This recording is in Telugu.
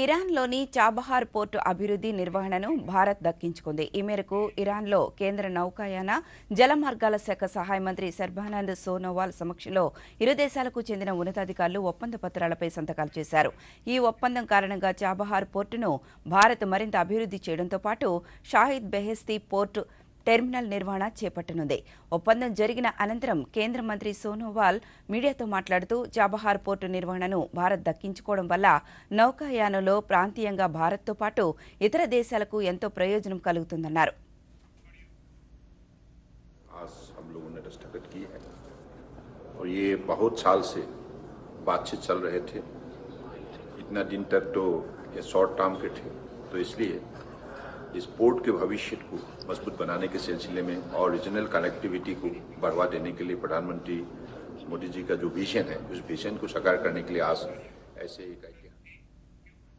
ఇరాన్లోని చాబహార్ పోర్టు అభివృద్ధి నిర్వహణను భారత్ దక్కించుకుంది. ఈ మేరకు ఇరాన్లో కేంద్ర నౌకాయాన జలమార్గాల శాఖ సహాయ మంత్రి సర్బానంద్ సోనోవాల్ సమక్షంలో ఇరు దేశాలకు చెందిన ఉన్నతాధికారులు ఒప్పంద పత్రాలపై సంతకాలు చేశారు. ఈ ఒప్పందం కారణంగా చాబహార్ పోర్టును భారత్ మరింత అభివృద్ధి చేయడంతో పాటు షాహిద్ బెహెస్తీ పోర్టు టెర్మినల్ నిర్వహణ చేపట్టనుంది ఒప్పందం జరిగిన అనంతరం కేంద్ర మంత్రి సోనోవాల్ మీడియాతో మాట్లాడుతూ చాబహార్ పోర్టు నిర్వహణను భారత్ దక్కించుకోవడం వల్ల నౌకాయానంలో ప్రాంతీయంగా భారత్తో పాటు ఇతర దేశాలకు ఎంతో ప్రయోజనం కలుగుతుందన్నారు आज हम लोगों ने दस्तखत की है और ये बहुत साल से बातचीत चल रहे थे इतना दिन तक तो ये शॉर्ट टर्म के थे तो इसलिए इस पोर्ट के भविष्य को मज़बूत बनाने के सिलसिले में और रीजनल कनेक्टिविटी को बढ़ावा देने के लिए प्रधानमंत्री मोदी जी का जो विजन है, उस विजन को साकार करने के लिए आज ऐसे एक